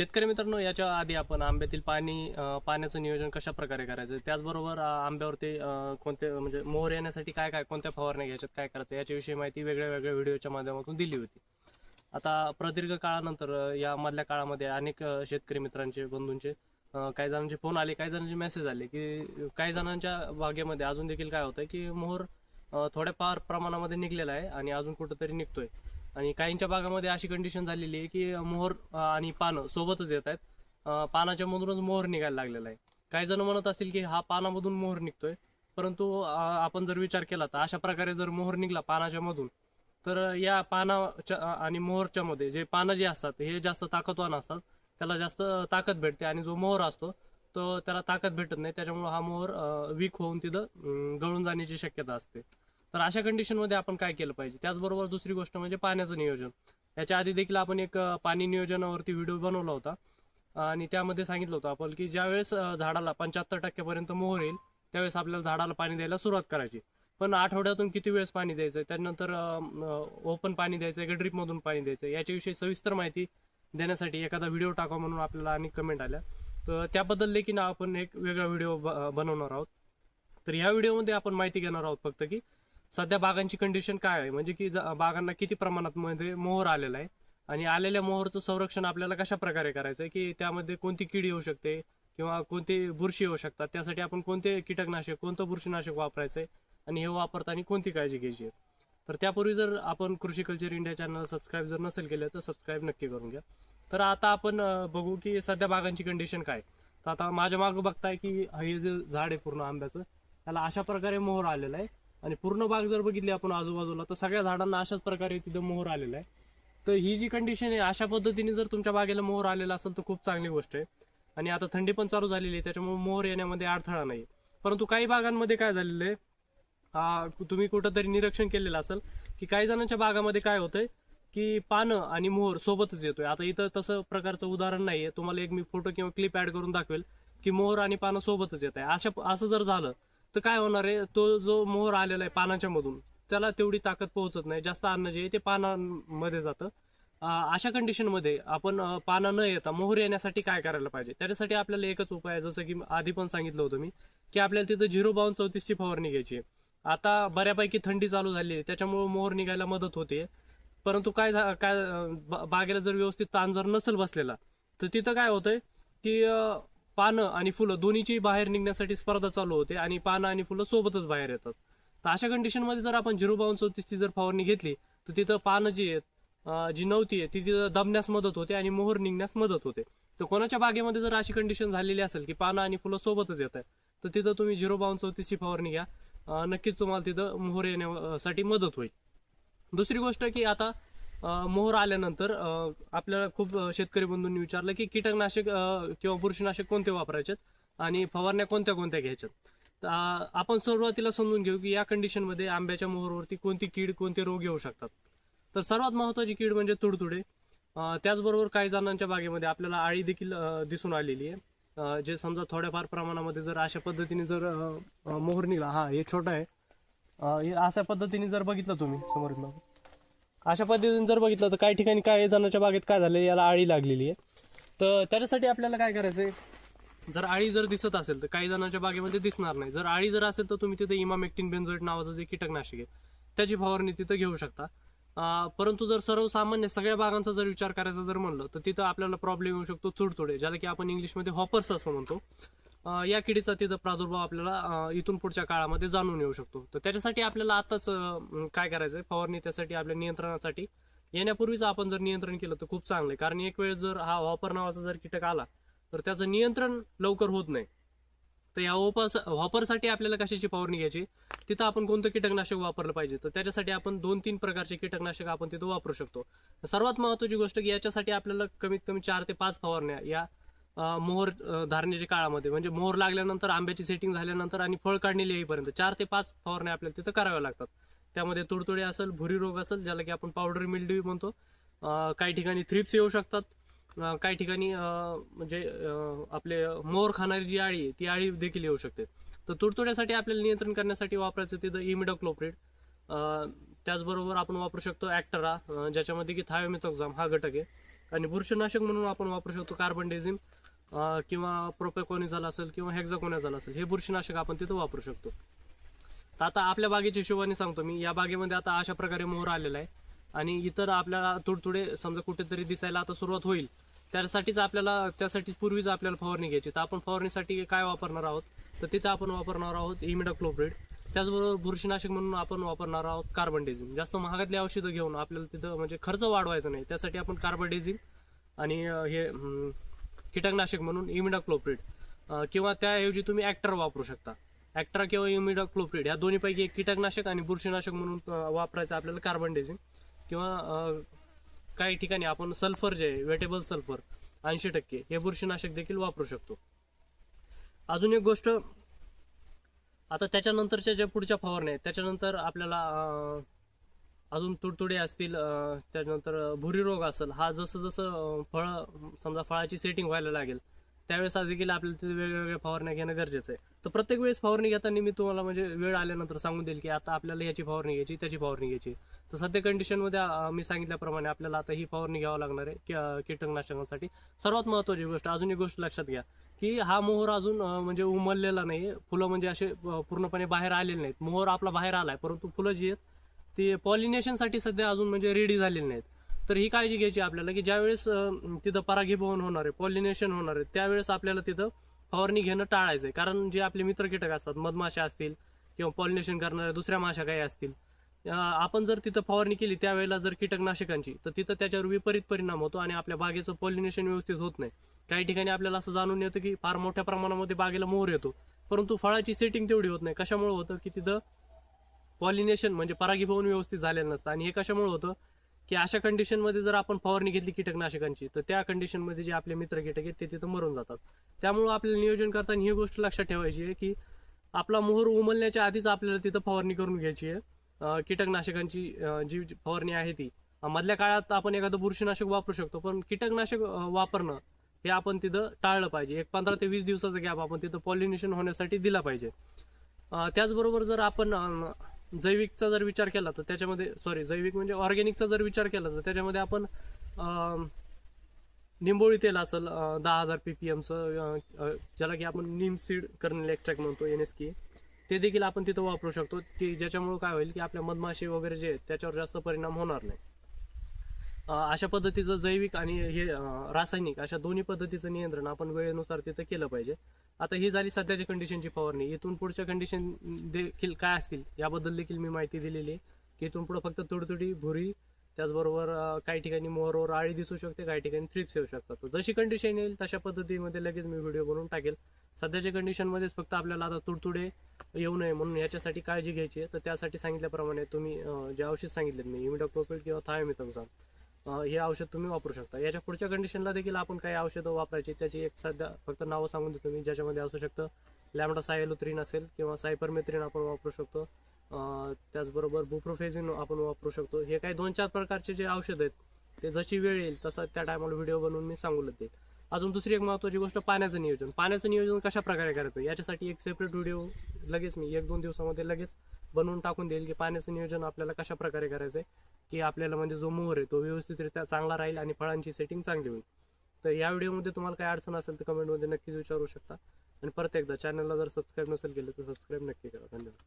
शेतकरी मित्रांनो याच्या आधी आपण आंब्यातील पाणी अं, पाण्याचं नियोजन कशा प्रकारे करायचं? त्याचबरोबर अं, आंब्यावरती अं, कोणते म्हणजे मोहर येण्यासाठी काय काय कोणत्या फवारण्या घ्यायच्यात काय करायचं? याच्याविषयी माहिती वेगळ्या वेगळ्या व्हिडिओच्या माध्यमातून दिली होती. आता प्रदीर्घ काळानंतर अं, या मधल्या काळामध्ये अनेक अं, शेतकरी मित्रांचे बंधूंचे अं, काही जणांचे फोन आले काही जणांचे मेसेज आले की काही जणांच्या बागेमध्ये अजून देखील काय होतंय की मोहर अं, थोड्याफार प्रमाणामध्ये निघलेला आहे आणि अजून कुठंतरी निघतोय. आणि काहींच्या बागामध्ये अशी कंडिशन झालेली आहे की मोहर आणि पानं सोबतच येत आहेत. पानाच्या मधूनच मोहर निघायला लागलेला आहे. काही जण म्हणत असतील की हा पानामधून मोहर निघतोय. परंतु आपण जर विचार केला तर अशा प्रकारे जर मोहर निघला पानाच्या मधून तर या पानाच्या आणि मोहरच्या मध्ये जे पानं जे असतात हे जास्त ताकदवान असतात. त्याला जास्त ताकद भेटते आणि जो मोहर असतो तो त्याला ताकद भेटत नाही. त्याच्यामुळे हा मोहर वीक होऊन तिथं गळून जाण्याची शक्यता असते. तर अशा कंडिशनमध्ये आपण काय केलं पाहिजे? त्याचबरोबर दुसरी गोष्ट म्हणजे पाण्याचं नियोजन. याच्या आधी देखील आपण एक पाणी नियोजनावरती व्हिडिओ बनवला होता. आणि त्यामध्ये सांगितलं होतं आपण की ज्यावेळेस झाडाला पंच्याहत्तर टक्क्यापर्यंत मोहर येईल त्यावेळेस आपल्याला झाडाला पाणी द्यायला सुरुवात करायची. पण आठवड्यातून किती वेळेस पाणी द्यायचं त्यानंतर ओपन पाणी द्यायचं का ड्रीपमधून पाणी द्यायचं याच्याविषयी सविस्तर माहिती देण्यासाठी एखादा व्हिडिओ टाका म्हणून आपल्याला अनेक कमेंट आल्या. तर त्याबद्दल देखील आपण एक वेगळा व्हिडिओ बनवणार आहोत. तर ह्या व्हिडिओमध्ये आपण माहिती घेणार आहोत फक्त की सध्या बागांची कंडिशन काय आहे? म्हणजे की ज- बागांना किती प्रमाणात मध्ये मोहर आलेला आहे? आणि आलेल्या मोहरचं संरक्षण आपल्याला कशा प्रकारे करायचं आहे की त्यामध्ये कोणती कीड येऊ शकते? किंवा कोणती बुरशी येऊ शकतात? त्यासाठी आपण कोणते कीटकनाशक कोणतं बुरशीनाशक वापरायचंय? आणि हे वापरताना कोणती काळजी घ्यायची आहे? तर त्यापूर्वी जर आपण कृषी कल्चर इंडिया चॅनल सबस्क्राईब जर नसेल केलं तर सबस्क्राईब नक्की करून घ्या. तर आता आपण बघू की सध्या बागांची कंडिशन काय तर आता माझ्या मागं बघताय की हे जे झाड आहे पूर्ण आंब्याचं त्याला अशा प्रकारे मोहर आलेला आहे. आणि पूर्ण बाग जर बघितली आपण आजूबाजूला तर सगळ्या झाडांना अशाच प्रकारे तिथं मोहर आलेला आहे. तर ही जी कंडिशन आहे अशा पद्धतीने जर तुमच्या बागेला मोहर आलेला असेल तर खूप चांगली गोष्ट आहे. आणि आता थंडी पण चालू झालेली आहे त्याच्यामुळे मोहर येण्यामध्ये अडथळा नाही. परंतु काही बागांमध्ये काय झालेलं आहे तुम्ही कुठंतरी निरीक्षण केलेलं असेल की काही जणांच्या बागामध्ये काय होतंय की पानं आणि मोहर सोबतच येतोय. आता इथं तसं प्रकारचं उदाहरण नाहीये. तुम्हाला एक मी फोटो किंवा क्लिप ऍड करून दाखवेल की मोहर आणि पानं सोबतच येत आहे अशा असं जर झालं तर काय होणार आहे? तो जो मोहर आलेला आहे पानाच्या मधून त्याला तेवढी ताकद पोहोचत नाही. जास्त अन्न जे आहे ते पानांमध्ये जातं. अशा कंडिशनमध्ये आपण पानं न येता मोहर येण्यासाठी काय करायला पाहिजे? त्याच्यासाठी आपल्याला एकच उपाय आहे जसं की आधी पण सांगितलं होतं मी की आपल्याला तिथं झिरो बावन्न चौतीसची फवारणी घ्यायची आहे. आता बऱ्यापैकी थंडी चालू झाली आहे त्याच्यामुळे मोहर निघायला मदत होते. परंतु काय झा- काय बा- बागेला जर व्यवस्थित ताण जर नसेल बसलेला तर तिथं काय होतंय की पानं आणि फुलं दोन्हीची बाहेर निघण्यासाठी स्पर्धा चालू होते आणि पानं आणि फुलं सोबतच बाहेर येतात. तर अशा कंडिशनमध्ये जर आपण झिरो बावन चौतीसची जर फवारणी घेतली तर तिथं पानं जी आहेत जी नव्हती आहे ती तिथं दबण्यास मदत होते आणि मोहर निघण्यास मदत होते. तर कोणाच्या बागेमध्ये जर अशी कंडिशन झालेली असेल की पानं आणि फुलं सोबतच येत आहे तर तिथं तुम्ही झिरो बावन चौतीसची फवारणी घ्या. नक्कीच तुम्हाला तिथं मोहर येण्यासाठी मदत होईल. दुसरी गोष्ट की आता मोहर आल्यानंतर आपल्याला खूप शेतकरी बंधूंनी विचारलं की कीटकनाशक किंवा बुरशीनाशक कोणते वापरायचे आणि फवारण्या कोणत्या कोणत्या घ्यायच्यात? तर, आपण सुरुवातीला समजून घेऊ की या कंडिशनमध्ये आंब्याच्या मोहरवरती कोणती कीड कोणते रोग येऊ शकतात. तर सर्वात महत्वाची कीड म्हणजे तुडतुडे. त्याचबरोबर काही जणांच्या बागेमध्ये आपल्याला आळी देखील दिसून आलेली आहे. जे समजा थोड्याफार प्रमाणामध्ये जर अशा पद्धतीने जर मोहर निघाला हा हे छोटा आहे. हे अशा पद्धतीने जर बघितलं तुम्ही समोर अशा पद्धतीने जर बघितलं तर काही ठिकाणी काही जणांच्या बागेत काय झालं याला आळी लागलेली आहे. तर त्याच्यासाठी आपल्याला काय करायचंय? जर आळी जर दिसत असेल तर काही जणांच्या बागेमध्ये दिसणार नाही. जर आळी जर असेल तर तुम्ही तिथे इमामेक्टिन बेन्झोएट नावाचं जे कीटकनाशक आहे त्याची फवारणी तिथं घेऊ शकता. परंतु जर सर्वसामान्य सगळ्या बागांचा जर विचार करायचा जर म्हणलं तर तिथं आपल्याला प्रॉब्लेम येऊ शकतो थोडथोडे ज्याला की आपण इंग्लिशमध्ये हॉपर्स असं म्हणतो. या किडीचा तिथं प्रादुर्भाव आपल्याला इथून पुढच्या काळामध्ये जाणून येऊ शकतो. तर त्याच्यासाठी आपल्याला आताच काय करायचंय? फवारणी त्यासाठी आपल्या नियंत्रणासाठी. येण्यापूर्वीच आपण जर नियंत्रण केलं तर खूप चांगलं आहे. कारण एक वेळ जर हा हॉपर नावाचा जर कीटक आला तर त्याचं नियंत्रण लवकर होत नाही. तर या हॉपर हॉपरसाठी आपल्याला कशाची फवारणी घ्यायची? तिथं आपण कोणतं कीटकनाशक वापरलं पाहिजे? तर त्याच्यासाठी आपण दोन तीन प्रकारचे कीटकनाशक आपण तिथं वापरू शकतो. सर्वात महत्वाची गोष्ट की याच्यासाठी आपल्याला कमीत कमी चार ते पाच फवारण्या या मोहर धारणेच्या काळामध्ये. म्हणजे मोहर लागल्यानंतर आंब्याची सेटिंग झाल्यानंतर आणि फळ काढणीला येईपर्यंत चार ते पाच फवारण्या आपल्याला तिथं कराव्या लागतात. त्यामध्ये तुडतुडे असेल भुरी रोग असेल ज्याला की आपण पावडर मिल्ड्यू म्हणतो. काही ठिकाणी थ्रिप्स येऊ शकतात. काही ठिकाणी म्हणजे आपले मोर खाणारी जी आळी आहे ती आळी देखील येऊ शकते. तर तुडतुड्यासाठी आपल्याला नियंत्रण करण्यासाठी वापरायचं तिथं इमिडोक्लोप्रिड त्याचबरोबर आपण वापरू शकतो ॲक्टरा ज्याच्यामध्ये की थायोमिथोक्झाम हा घटक आहे. आणि बुरशीनाशक म्हणून आपण वापरू शकतो कार्बन डेझिम किंवा प्रोपेकोनिझाल असेल किंवा हेक्झाकोनिझाल असेल हे बुरशीनाशक आपण तिथं वापरू शकतो. तर आता आपल्या बागेच्या हिशोबाने सांगतो मी या बागेमध्ये आता अशा प्रकारे मोहर आलेला आहे. आणि इतर आपल्याला तुडतुडे समजा कुठेतरी दिसायला आता सुरुवात होईल त्यासाठीच आपल्याला त्यासाठी पूर्वीच आपल्याला फवारणी घ्यायची. तर आपण फवारणीसाठी काय वापरणार आहोत? तर तिथं आपण वापरणार आहोत इमिडाक्लोप्रिड त्याचबरोबर बुरशीनाशक म्हणून आपण वापरणार आहोत कार्बन डेझिम जास्त महागातली औषधं घेऊन आपल्याला तिथं म्हणजे खर्च वाढवायचा नाही. त्यासाठी आपण कार्बन डेझिम आणि हे कीटकनाशक म्हणून इमिडाक्लोप्रिड किंवा त्याऐवजी तुम्ही ॲक्टर वापरू शकता. ॲक्ट्रा किंवा इमिडाक्लोप्रिड या दोन्हीपैकी एक कीटकनाशक आणि बुरशीनाशक म्हणून वापरायचं आपल्याला कार्बन डेझिम किंवा काही ठिकाणी आपण सल्फर जे आहे वेटेबल सल्फर ऐंशी टक्के हे बुरशीनाशक देखील वापरू शकतो. अजून एक गोष्ट आता त्याच्यानंतरच्या ज्या पुढच्या फवारण्या आहेत त्याच्यानंतर आपल्याला अजून तुडतुडे असतील त्याच्यानंतर भुरी रोग असेल हा जसं जसं फळ समजा फळाची सेटिंग व्हायला लागेल त्यावेळेस देखील आपल्याला तिथे वेगवेगळ्या फवारण्या घेणं गरजेचं आहे. तर प्रत्येक वेळेस फवारणी घेताना मी तुम्हाला म्हणजे वेळ आल्यानंतर सांगून देईल की आता आपल्याला याची फवारणी घ्यायची त्याची फवारणी घ्यायची. तर सध्या कंडिशनमध्ये मी सांगितल्याप्रमाणे आपल्याला आता ही फवारणी घ्यावं लागणार आहे कीटकनाशकांसाठी. सर्वात महत्त्वाची गोष्ट अजून एक गोष्ट लक्षात घ्या. की हा मोहर अजून म्हणजे उमललेला नाही. फुलं म्हणजे असे पूर्णपणे बाहेर आलेले नाहीत. मोहर आपला बाहेर आलाय परंतु फुलं जी आहेत ती पॉलिनेशनसाठी सध्या अजून म्हणजे रेडी झालेली नाहीत. तर ही काळजी घ्यायची आपल्याला की ज्यावेळेस तिथं परागीभवन होणार आहे पॉलिनेशन होणार आहे त्यावेळेस आपल्याला तिथं फवारणी घेणं टाळायचं आहे कारण जे आपले मित्र कीटक असतात मधमाशा असतील किंवा पॉलिनेशन करणाऱ्या दुसऱ्या माशा काही असतील आपण जर तिथं फवारणी केली त्यावेळेला जर कीटकनाशकांची तर तिथं त्याच्यावर विपरीत परिणाम होतो आणि आपल्या बागेचं पॉलिनेशन व्यवस्थित होत नाही. काही ठिकाणी आपल्याला असं जाणून येतं की फार मोठ्या प्रमाणामध्ये बागेला मोहर येतो. परंतु फळाची सेटिंग तेवढी होत नाही. कशामुळे होतं की तिथं पॉलिनेशन म्हणजे परागीभवन व्यवस्थित झालेलं नसतं. आणि हे कशामुळे होतं की अशा कंडिशनमध्ये जर आपण फवारणी घेतली कीटकनाशकांची तर त्या कंडिशनमध्ये जे आपले मित्र कीटक आहेत ते तिथं मरून जातात. त्यामुळं आपल्याला नियोजन करताना ही गोष्ट लक्षात ठेवायची आहे की आपला मोहर उमलण्याच्या आधीच आपल्याला तिथं फवारणी करून घ्यायची आहे. कीटकनाशकांची जी जी फवारणी आहे ती. मधल्या काळात आपण एखादं बुरशीनाशक वापरू शकतो पण कीटकनाशक वापरणं हे आपण तिथं टाळलं पाहिजे. एक पंधरा ते वीस दिवसाचा गॅप आपण तिथं पॉलिनेशन होण्यासाठी दिला पाहिजे. त्याचबरोबर जर आपण जैविकचा जर विचार केला तर त्याच्यामध्ये सॉरी जैविक म्हणजे ऑर्गॅनिकचा जर विचार केला तर त्याच्यामध्ये आपण निंबोळी तेल असेल दहा हजार पी पी एमचं ज्याला की आपण निम सीड कर्नल एक्स्ट्रॅक्ट म्हणतो एन एस के ते देखील आपण तिथं वापरू शकतो. की ज्याच्यामुळे काय होईल की आपल्या मधमाशी वगैरे जे आहेत त्याच्यावर जास्त परिणाम होणार नाही. अशा पद्धतीचं जैविक आणि हे रासायनिक अशा दोन्ही पद्धतीचं नियंत्रण आपण वेळेनुसार तिथं केलं पाहिजे. आता ही झाली सध्याच्या कंडिशनची फवारणी. इथून पुढच्या कंडिशन देखील काय असतील याबद्दल देखील मी माहिती दिलेली आहे. की इथून पुढे फक्त तुडतुडी भुरी त्याचबरोबर काही ठिकाणी मोहरवर आळी दिसू शकते काही ठिकाणी थ्रिप्स येऊ शकतात. जशी कंडिशन येईल तशा पद्धतीमध्ये लगेच मी व्हिडिओ बनवून टाकेल. सध्याच्या कंडिशनमध्येच फक्त आपल्याला आता तुडतुडे येऊ नये म्हणून याच्यासाठी काळजी घ्यायची आहे. तर त्यासाठी सांगितल्याप्रमाणे तुम्ही जे औषध सांगितले मी इमिडोक्लोपिड किंवा थायोमिथोक्झाम हे औषध तुम्ही वापरू शकता. याच्या पुढच्या कंडिशनला देखील आपण काही औषधं वापरायची त्याची एक सध्या फक्त नावं सांगून देतो मी ज्याच्यामध्ये असू शकतं लॅमडा सायलोत्रीन असेल किंवा सायपरमेथ्रीन आपण वापरू शकतो. त्याचबरोबर बुप्रोफेझिन आपण वापरू शकतो. हे काही दोन चार प्रकारचे जे औषध आहेत ते जशी वेळ येईल तसं त्या टायमाला व्हिडिओ बनवून मी सांगून देईल अजून दुसरी एक महत्त्वाची गोष्ट पाण्याचं नियोजन. पाण्याचं नियोजन कशा प्रकारे करायचं? याच्यासाठी एक सेपरेट व्हिडिओ लगेच मी एक दोन दिवसामध्ये लगेच बनवून टाकून देईल की पाण्याचं नियोजन आपल्याला कशा प्रकारे करायचं आहे की आपल्याला म्हणजे जो मोहर आहे तो व्यवस्थितरित्या चांगला राहील आणि फळांची सेटिंग चांगली होईल. तर या व्हिडिओमध्ये तुम्हाला काही अडचण असेल तर कमेंटमध्ये नक्कीच विचारू शकता. आणि परत एकदा चॅनलला जर सबस्क्राईब नसेल केलं तर सबस्क्राईब नक्की करा. धन्यवाद.